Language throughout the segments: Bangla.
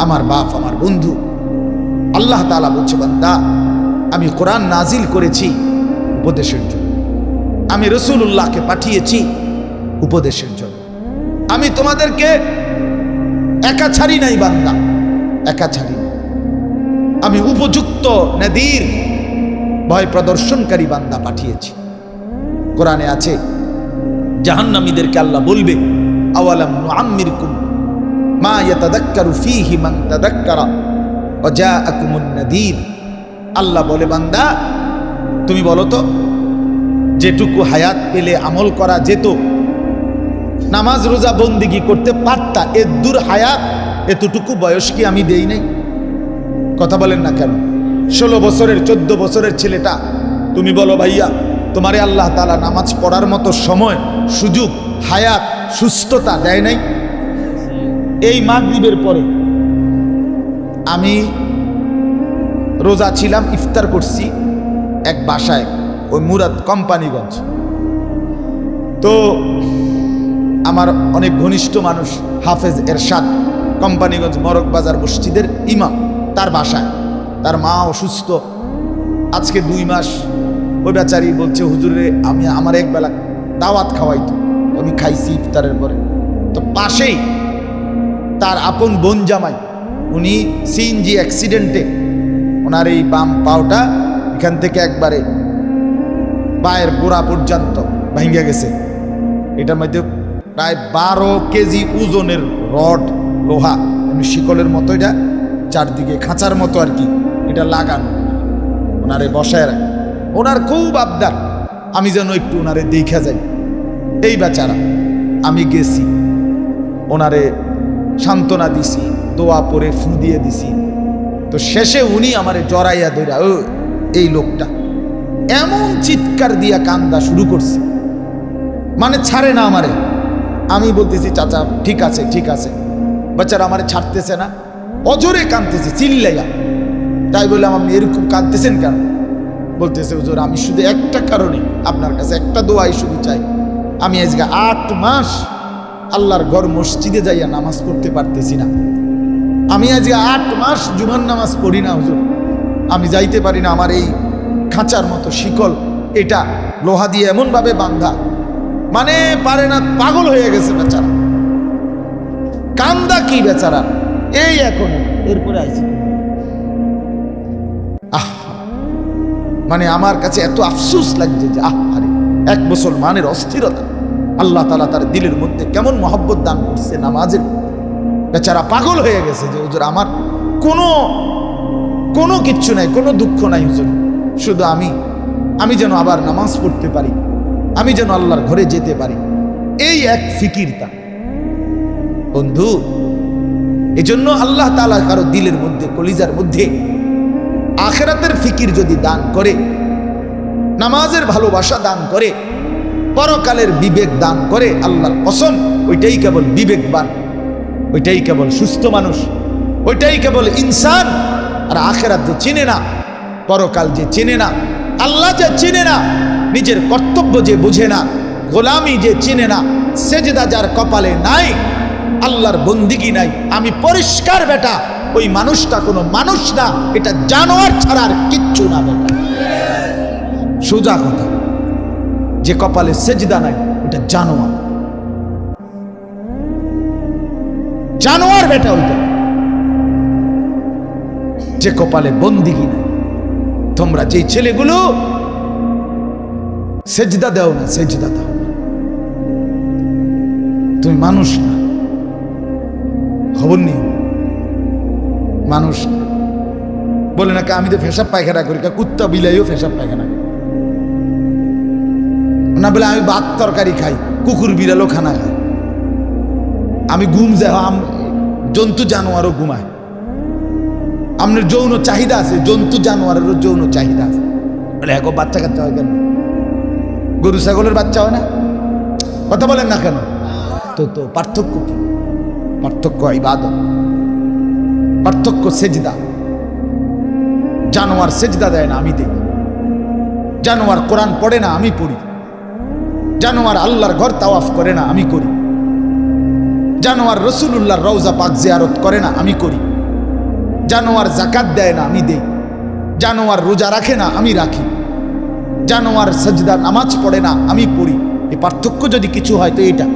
আমার বাপ, আমার বন্ধু। আল্লাহ তাআলা বলছে, বান্দা, আমি কোরআন নাজিল করেছি উপদেশের জন্য। আমি রসুল্লাহকে পাঠিয়েছি উপদেশের জন্য। আমি তোমাদেরকে একা ছাড়ি নাই, বান্দা, একা ছাড়ি আমি উপযুক্ত নদীর, ভয় প্রদর্শনকারী বান্দা পাঠিয়েছি। কোরআনে আছে, জাহান্নামীদেরকে আল্লাহ বলবে, আওয়ালাম নুআম্মিরকুম মা ইয়াতাদাক্কারু ফীহি মান তাদাক্কারা। ওয়া জাআকুমুন নাদীর। আল্লাহ বলে, বান্দা, তুমি বলো তো, যেটুকু হায়াত পেলে, আমল করা যেত, নামাজ, রোজা, বন্দিগি করতে পারতা এ দূর হায়াত, এতটুকু বয়স কি আমি দেই নাই? কথা বলেন না কেন? ষোলো বছরের, চোদ্দ বছরের ছেলেটা, তুমি বলো ভাইয়া, তোমারে আল্লাহ তালা নামাজ পড়ার মতো সময়, সুযোগ, হায়াত, সুস্থতা দেয় নাই? এই মাগরিবের পরে আমি রোজা ছিলাম, ইফতার করছি এক বাসায়, ওই মুরাদ কোম্পানিগঞ্জ। তো আমার অনেক ঘনিষ্ঠ মানুষ, হাফেজ এরশাদ, কোম্পানিগঞ্জ মরক বাজার মসজিদের ইমাম, তার বাসায়। তার মা অসুস্থ। আজকে দুই মাস ওই বেচারি বলছে, হুজুরে আমি আমার একবেলা দাওয়াত খাওয়াইতো আমি খাইছি ইফতারের পরে। তো পাশেই তার আপন বোন জামাই। উনি সিএনজি অ্যাক্সিডেন্টে ওনার এই বাম পাওটা এখান থেকে একবারে পায়ের গোড়া পর্যন্ত ভেঙে গেছে। এটার মধ্যে প্রায় বারো কেজি ওজনের রড, লোহা এমনি শিকলের মতো এটা, চারদিকে খাঁচার মতো আর কি এটা লাগানো। ওনারে বসায় রাখে। ওনার খুব আবদার। আমি যেন একটু ওনারে দেখা যাই। এই বেচারা, আমি গেছি। ওনারে সান্ত্বনা দিছি, দোয়া পরে ফু দিয়ে দিছি। তো শেষে উনি আমারে জড়াইয়া ধইরা, ও, এই লোকটা এমন চিৎকার দিয়া কান্দা শুরু করছে। মানে ছাড়ে না আমারে। আমি বলতেছি, চাচা, ঠিক আছে ঠিক আছে। বাচ্চারা আমারে ছাড়তেছে না। অজরে কাঁদতেছে, চিল্লাইয়া। তাই বললাম আপনি এরকম কাঁদতেছেন কেন? বলতেছে, হুজুর, আমি শুধু একটা কারণে আপনার কাছে একটা দোয়াই শুধু চাই। আমি আজকে আট মাস আল্লাহর ঘর মসজিদে যাইয়া নামাজ পড়তে পারতেছি না। আমি আজকে আট মাস জুমার নামাজ পড়ি না, হুজুর। আমি যাইতে পারি না, আমার এই খাঁচার মতো শিকল, এটা লোহা দিয়ে এমনভাবে বান্ধা। মানে পারে না, পাগল হয়ে গেছে বেচারা। কান্দা কি বেচারা? এই এখন, এরপরে আইছি। আহ মানে আমার কাছে এত আফসোস লাগছে যে, আহ, আরে, এক মুসলমানের অস্থিরতা। আল্লাহ তালা তার দিলের মধ্যে কেমন মহব্বত দান করছে নামাজের বেচারা পাগল হয়ে গেছে যে, হুজুর, আমার কোনো কোনো কিচ্ছু নাই, কোনো দুঃখ নাই, হুজুর। শুধু আমি আমি যেন আবার নামাজ পড়তে পারি, আমি যেন আল্লাহর ঘরে যেতে পারি। এই এক ফিকির তা বন্ধু, এজন্য আল্লাহ তালা কারও দিলের মধ্যে, কলিজার মধ্যে আখেরাতের ফিকির যদি দান করে, নামাজের ভালোবাসা দান করে পরকালের বিবেক দান করে আল্লাহর কসম, ওইটাই কেবল বিবেকবান, ওইটাই কেবল সুস্থ মানুষ, ওইটাই কেবল ইনসান, আর আখেরাত যে চিনে না, পরকাল যে চিনে না, আল্লাহ যে চিনে না, নিজের কর্তব্য যে বুঝে না, গোলামি যে চিনে না, সেজদা যার কপালে নাই, আল্লাহর বন্দিগি নাই, আমি পরিষ্কার বেটা, ওই মানুষটা কোনো মানুষ না, এটা জানোয়ার ছাড়া আর কিচ্ছু না বেটা। সোজা কথা। যে কপালে সেজদা নাই, ওটা জানোয়ার। জানোয়ার বেটা ওইটা। যে কপালে বন্দিগি নাই, তোমরা যেই ছেলেগুলো সেজদা দাও না, সেজদা দাও তুমি মানুষ না, খবর নিও। মানুষ বলে না আমি তো ফেসাব পায়খানা করি কুত্তা বিলাইও ফেসাব পায়খানা। না বলে আমি ভাত তরকারি খাই, কুকুর বিড়ালও খানা খায়। আমি ঘুম যাই আম জন্তু জানোয়ারও ঘুমায়। আপনার যৌন চাহিদা আছে, জন্তু জানোয়ারেরও যৌন চাহিদা আছে। বলে এখন বাচ্চা কাচ্চা হয় কেন? গরু, ছাগলের বাচ্চা হয় না? কথা বলেন না কেন? তো তো, পার্থক্য কি? পার্থক্য ইবাদত, পার্থক্য সেজদা। জানোয়ার সেজদা দেয় না, আমি দেখি জানোয়ার কোরআন পড়ে না, আমি পড়ি। জানোয়ার আল্লাহর ঘর তাওয়াফ করে না, আমি করি। জানোয়ার রসুল্লাহর রওজা পাক জিয়ারত করে না, আমি করি। জানোয়ার জাকাত দেয় না, আমি দেই। জানোয়ার রোজা রাখে না, আমি রাখি। জানোয়ার সজদা নামাজ পড়ে না, আমি পড়ি। এই পার্থক্য যদি কিছু হয় তো এইটা।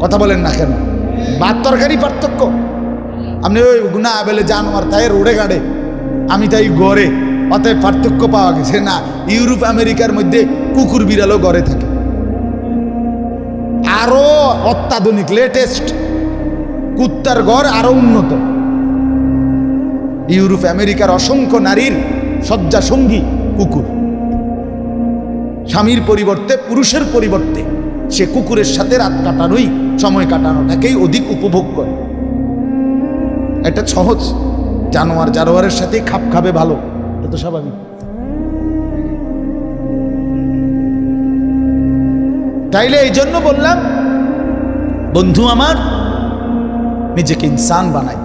কথা বলেন না কেন? ভাত তরকারি পার্থক্য। আপনি ওই না বেলে জানোয়ার তাই রোডে গাড়ে আমি তাই গড়ে অতএব পার্থক্য পাওয়া গেছে না। ইউরোপ, আমেরিকার মধ্যে কুকুর বিড়ালও গড়ে থাকে। আরও অত্যাধুনিক লেটেস্ট কুত্তার ঘর আরও উন্নত। ইউরোপ, আমেরিকার অসংখ্য নারীর শয্যা সঙ্গী কুকুর। স্বামীর পরিবর্তে, পুরুষের পরিবর্তে সে কুকুরের সাথে রাত কাটানোই, সময় কাটানোটাকেই অধিক উপভোগ করে। এটা সহজ। জানোয়ার জানোয়ারের সাথে খাপ খাবে ভালো, এটা তো স্বাভাবিক। তাইলে এই জন্য বললাম, বন্ধু আমার, নিজেকে ইনসান বানাই।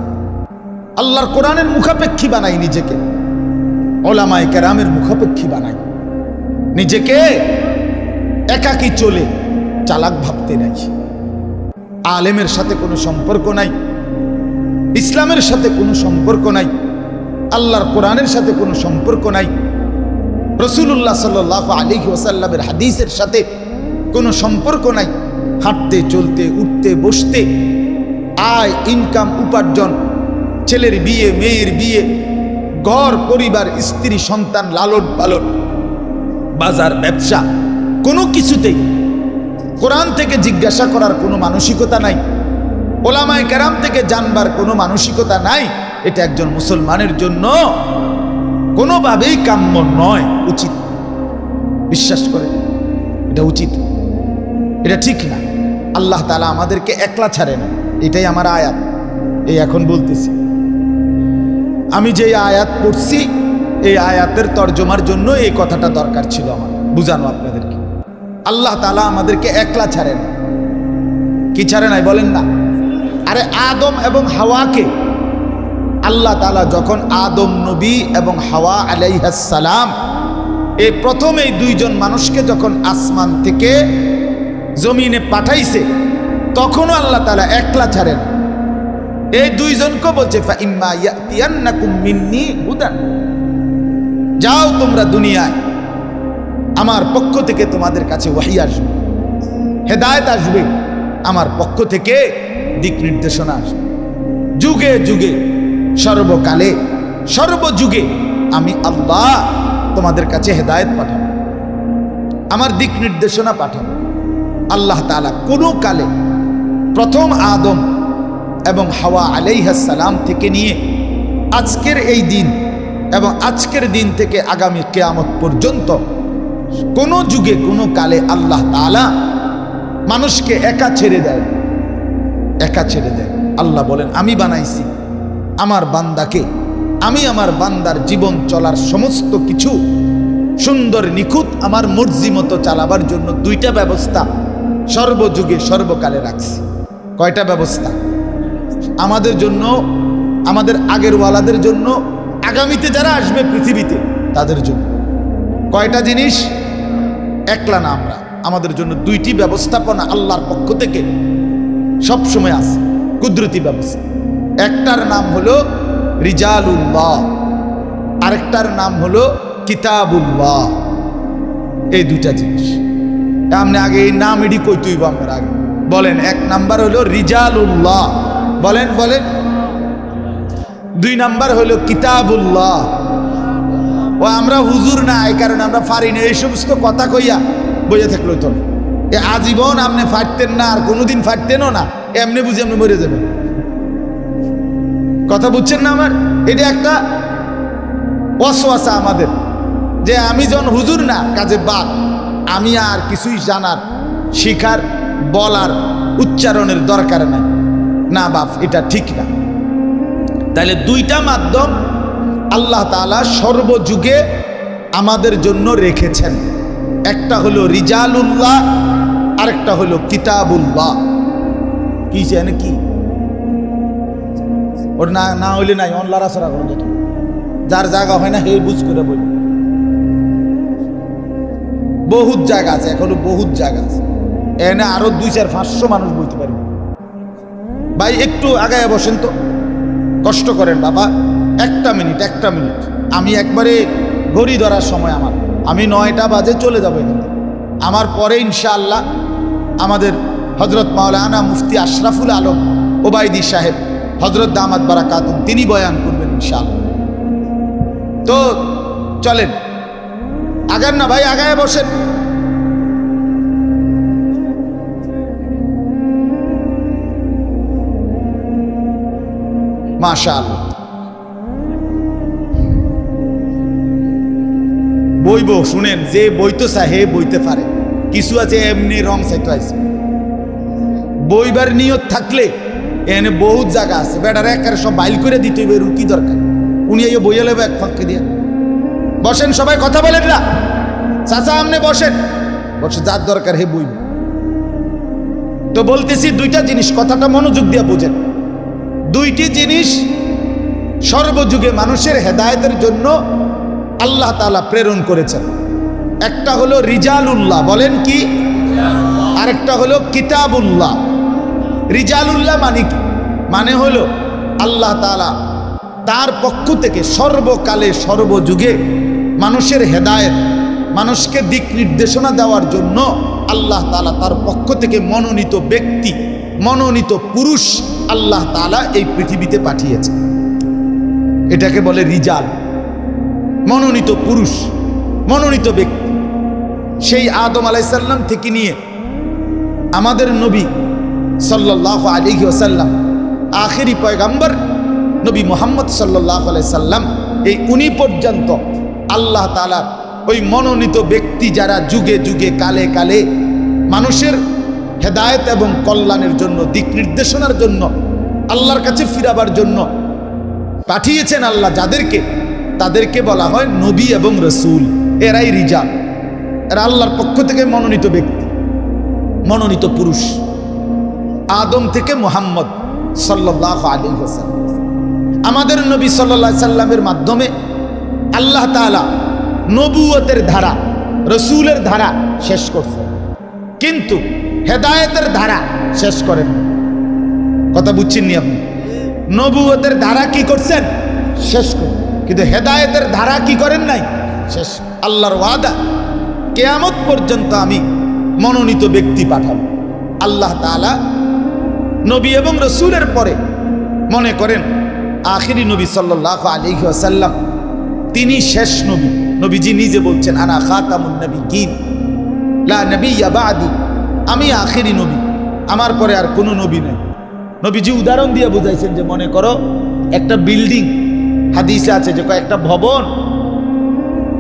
আল্লাহর কোরআনের মুখাপেক্ষী বানাই নিজেকে। ওলামায় কেরামের মুখাপেক্ষী বানাই। নিজেকে একাকি চলে চালাক ভাবতে নাই। আলেমের সাথে কোনো সম্পর্ক নাই। ইসলামের সাথে কোনো সম্পর্ক নাই। আল্লাহর কোরআনের সাথে কোনো সম্পর্ক নাই। রসুল্লাহ সাল আলী ওসাল্লামের হাদিসের সাথে কোনো সম্পর্ক নাই। হাঁটতে, চলতে, উঠতে, বসতে। আয় ইনকাম উপার্জন। ছেলের বিয়ে, মেয়ের বিয়ে। ঘর, পরিবার, স্ত্রী, সন্তান, লালন পালন। বাজার, ব্যবসা, কোনো কিছুতেই। কোরআন থেকে জিজ্ঞাসা করার কোনো মানসিকতা নাই। ওলামায় কেরাম থেকে জানবার কোনো মানসিকতা নাই। এটা একজন মুসলমানের জন্য কোনোভাবেই কাম্য নয়, উচিত। বিশ্বাস করে এটা উচিত। এটা ঠিক না। আল্লাহ তালা আমাদেরকে একলা ছাড়ে না। এটাই আমার আয়াত। এই এখন বলতেছি। আমি যে আয়াত পড়ছি, এই আয়াতের তর্জমার জন্য এই কথাটা দরকার ছিল আমার। বুঝানো আপনাদেরকে। আল্লাহ তালা আমাদেরকে একলা ছাড়ে না। কি ছাড়ে নাই বলেন না? আরে আদম এবং হাওয়াকে আল্লাহ তালা যখন আদম নবী এবং হাওয়া আলাইহাসালাম এই প্রথম এই দুইজন মানুষকে যখন আসমান থেকে জমিনে পাঠাইছে, তখনও আল্লাহ তালা একলা ছাড়েন এই দুইজনকে বলছে। যাও তোমরা দুনিয়ায়, আমার পক্ষ থেকে তোমাদের কাছে ওয়াহি আসবে। হেদায়ত আসবে, আমার পক্ষ থেকে দিক নির্দেশনা আসবে। যুগে যুগে, সর্বকালে, সর্বযুগে আমি আল্লাহ তোমাদের কাছে হেদায়ত পাঠাবো, আমার দিক নির্দেশনা পাঠাবো। আল্লাহ তালা কোনো কালে প্রথম আদম এবং হাওয়া আলাইহাসালাম থেকে নিয়ে আজকের এই দিন এবং আজকের দিন থেকে আগামী কেয়ামত পর্যন্ত কোনো যুগে কোনো কালে আল্লাহ তালা মানুষকে একা ছেড়ে দেয় একা ছেড়ে দেয় আল্লাহ বলেন, আমি বানাইছি। আমার বান্দাকে। আমি আমার বান্দার জীবন চলার সমস্ত কিছু সুন্দর নিখুঁত আমার মর্জি মতো চালাবার জন্য দুইটা ব্যবস্থা সর্বযুগে সর্বকালে রাখছি। কয়টা ব্যবস্থা? আমাদের জন্য, আমাদের আগের ওয়ালাদের জন্য, আগামীতে যারা আসবে পৃথিবীতে, তাদের জন্য। কয়টা জিনিস? একলা না আমরা, আমাদের জন্য দুইটি ব্যবস্থাপনা আল্লাহর পক্ষ থেকে সব সময় আছে, কুদরতি ব্যবস্থা। একটার নাম হলো রিজালুল্লাহ, আরেকটার নাম হলো কিতাবুল্লাহ। এই দুইটা জিনিস। আপনি আগে এই নাম এডি কই তুইব আপনার আগে? বলেন, এক নাম্বার হলো রিজালুল্লাহ। বলেন বলেন। দুই নাম্বার হলো কিতাবুল্লাহ। ও, আমরা হুজুর না, এই কারণে আমরা পারি না। এই সমস্ত কথা কইয়া বইয়া থাকল তো এ আজীবন আপনি ফাটতেন না, আর কোনোদিন ফাটতেনও না। এমনি বুঝে আপনি মরে যাবেন। কথা বুঝছেন না আমার? এটা একটা অসোয়াশা আমাদের। যে আমি যখন হুজুর না, কাজে বাদ আমি আর কিছুই জানার, শিখার, বলার, উচ্চারণের দরকার নাই। না বাপ, এটা ঠিক না। তাহলে দুইটা মাধ্যম আল্লাহ তাআলা সর্বযুগে আমাদের জন্য রেখেছেন। একটা হলো রিজালুল্লাহ, আরেকটা হলো কিতাবুল্লাহ। কি জানে কি? ওর না না হইলে নাই অনলারা লাড়াছড়া করে যার জায়গা হয় না, হে বুঝ করে বলি। বহুত জায়গা আছে, এখনও বহুত জায়গা আছে। এনে আরও দুই, চার, পাঁচশো মানুষ বইতে পারবে। ভাই, একটু আগায় বসেন তো। কষ্ট করেন, বাবা। একটা মিনিট একটা মিনিট। আমি একবারে ঘড়ি ধরার সময় আমার। আমি নয়টা বাজে চলে যাব এখান। আমার পরে ইনশাআল্লাহ আমাদের হজরত মাওলানা মুফতি আশরাফুল আলম ওবায়দি সাহেব হজরত দামাত বারাকাতুম তিনি বয়ান করবেন ইনশাআল্লাহ। তো চলেন। আগান না ভাই, আগায় বসেন। মাশাল। বইব, শুনেন, যে বইতো চাহে বইতে পারে। কিছু আছে, এমনি রং সাইতো আছে বইবার নিয়ত থাকলে এনে বহুত জায়গা আছে। বেটার একারে সব বাইল করে দিতে হইবে কি দরকার? উনি এই বইয়ে লেবে এক ফাঁককে দিয়ে। বসেন, সবাই কথা বলেন না। চাচা আমনে বসেন। বসে যার দরকার হে বইব। তো বলতেছি, দুইটা জিনিস, কথাটা মনোযোগ দিয়ে বোঝেন। দুইটি জিনিস সর্বযুগে মানুষের হেদায়েতের জন্য আল্লাহ তাআলা প্রেরণ করেছেন। একটা হলো রিজালুল্লাহ, বলেন কি? আরেকটা হলো কিতাবুল্লাহ। রিজালুল্লাহ মানে কি? মানে হলো আল্লাহ তাআলা তার পক্ষ থেকে সর্বকালে সর্বযুগে মানুষের হেদায়েত, মানুষকে দিক নির্দেশনা দেওয়ার জন্য আল্লাহ তালা তার পক্ষ থেকে মনোনীত ব্যক্তি, মনোনীত পুরুষ আল্লাহ তাআলা এই পৃথিবীতে পাঠিয়েছে। এটাকে বলে রিজাল। মনোনীত পুরুষ, মনোনীত ব্যক্তি। সেই আদম আলাইসাল্লাম থেকে নিয়ে আমাদের নবী সাল্লাহ আলী ওসাল্লাম আখেরি পয়গাম্বর নবী মোহাম্মদ সাল্লাহ সাল্লাম এই উনি পর্যন্ত আল্লাহ তালার ওই মনোনীত ব্যক্তি যারা যুগে যুগে কালে কালে মানুষের হেদায়েত এবং কল্যাণের জন্য, দিক নির্দেশনার জন্য, আল্লাহর কাছে ফিরাবার জন্য পাঠিয়েছেন আল্লাহ যাদেরকে, তাদেরকে বলা হয় নবী এবং রসুল। এরাই রিজাল। এরা আল্লাহর পক্ষ থেকে মনোনীত ব্যক্তি, মনোনীত পুরুষ। আদম থেকে মোহাম্মদ সাল্লাহ আলী হোসেন আমাদের নবী সাল্লা সাল্লামের মাধ্যমে আল্লাহ তালা নবুয়তের ধারা, রসুলের ধারা শেষ করছে। কিন্তু হেদায়েতের ধারা শেষ করেন। কথা বুঝছেননি আপনি? নবুয়তের ধারা কি করছেন? শেষ করে কিন্তু হেদায়েতের ধারা কি করেন নাই? শেষ। আল্লাহর ওয়াদা, কেয়ামত পর্যন্ত আমি মনোনীত ব্যক্তি পাঠাবো। আল্লাহ তাআলা নবী এবং রসুলের পরে মনে করেন, আখিরি নবী সাল্লাহ আলী তিনি শেষ নবী। নবীজি নিজে বলছেন, আনা খাতামুন নবী গিন লা নবী ইয়াবাদি আমি আখেরি নবী। আমার পরে আর কোনো নবী নেই। নবীজি উদাহরণ দিয়ে বুঝাইছেন যে, মনে করো একটা বিল্ডিং, হাদিসে আছে যে কয়েকটা ভবন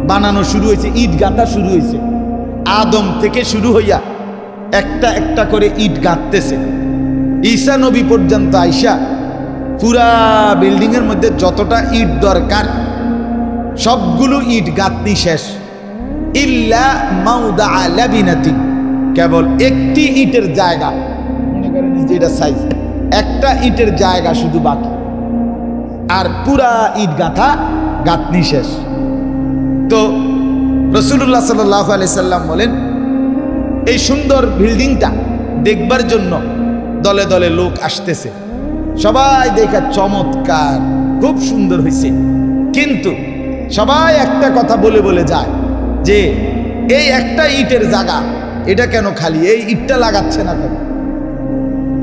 বানানো শুরু হয়েছে ইট গাঁথা শুরু হয়েছে। আদম থেকে শুরু হইয়া একটা একটা করে ইট গাঁথতেছে। ঈসা নবী পর্যন্ত আইসা পুরা বিল্ডিংয়ের মধ্যে যতটা ইট দরকার সবগুলো ইট গাঁথনি শেষ। ইল্লা মাউদা লাবিনাতি কেবল একটি ইটের জায়গা। মনে করেন এই যে এটা সাইজ একটা ইটের জায়গা শুধু বাকি। আর পুরা ইট গাঁথা, গাঁথনি শেষ। তো রসুল্লাহ সাল্লাহ সাল্লাম বলেন, এই সুন্দর বিল্ডিংটা দেখবার জন্য দলে দলে লোক আসতেছে। সবাই দেখা চমৎকার, খুব সুন্দর হয়েছে কিন্তু সবাই একটা কথা বলে বলে যায় যে এই একটা ইটের জায়গা, এটা কেন খালি? এই ইটটা লাগাচ্ছে না কেন?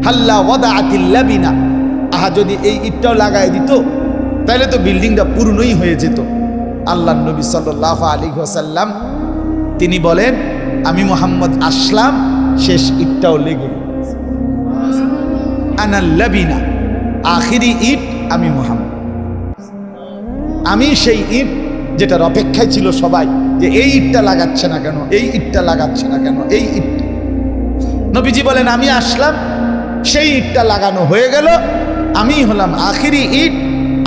হাল্লা ওদা আতিল্লাবিনা আহা, যদি এই ইটটাও লাগাই দিত, তাহলে তো বিল্ডিংটা পূর্ণই হয়ে যেত। আল্লাহ নবী সাল্লাহ আলী সাল্লাম তিনি বলেন, আমি মোহাম্মদ আসলাম, শেষ ইটটাও লেগে আনাল্লাবিনা আখিরি ইট আমি মোহাম্মদ। আমি সেই ইট যেটার অপেক্ষায় ছিল সবাই, যে এই ইটটা লাগাচ্ছে না কেন, এই ইটটা লাগাচ্ছে না কেন, এই ইটটা নবীজি বলেন, আমি আসলাম, সেই ইটটা লাগানো হয়ে গেল, আমি হলাম আখিরি ইট,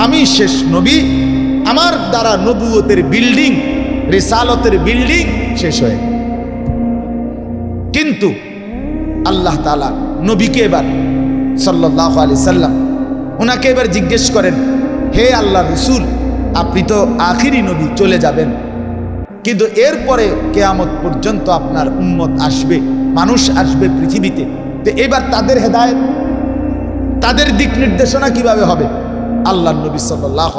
আমি শেষ নবী, আমার দ্বারা নবুয়তের বিল্ডিং, রেসালতের বিল্ডিং শেষ হয়ে কিন্তু আল্লাহ তালা নবীকে এবার সাল্লাহ আলি সাল্লাম, ওনাকে এবার জিজ্ঞেস করেন, হে আল্লাহ রসুল আপনি তো আখিরি নবী, চলে যাবেন। কিন্তু এরপরে কেয়ামত পর্যন্ত আপনার উন্মত আসবে, মানুষ আসবে পৃথিবীতে। তো এবার তাদের হেদায়ত, তাদের দিক নির্দেশনা কীভাবে হবে? আল্লাহ নবী সাল্লাহ